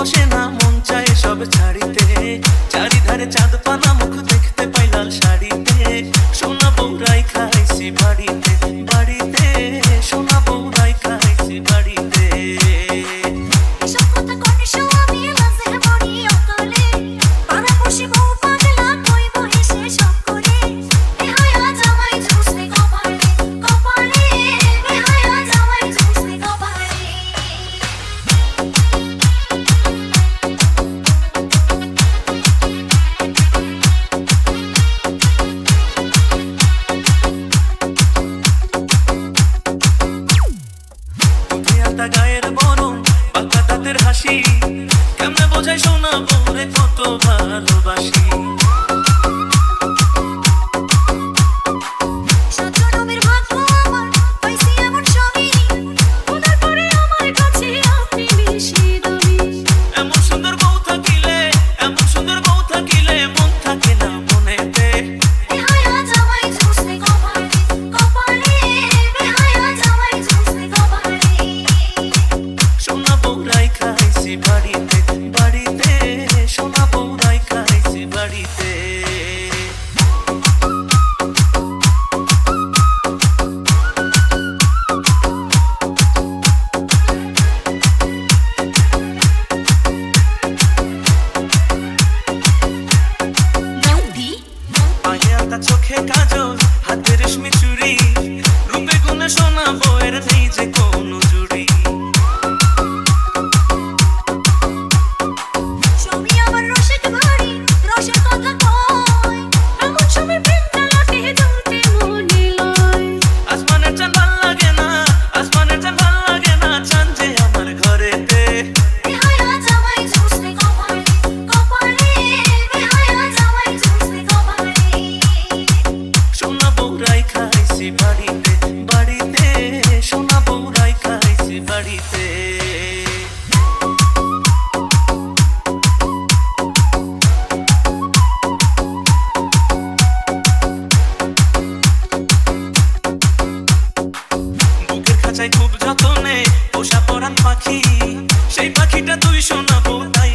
বসে না, মন চায় সব ছাড়িতে। চারিধারে চাঁদ পানা, মুখ দেখতে পাই লাল শাড়িতে। সোনা বৌরাই খাইছি বাড়িতে বাড়িতে। কেমনে বোঝাই শোনাবো রে কত ভালোবাসি। আয়নাটা চোখে কাজল হাতে রেশমি চুল আছে। বুকের খাঁচায় খুব যত্নে পোষা পরান পাখি সেই পাখিটা তুই শোনাবো তাই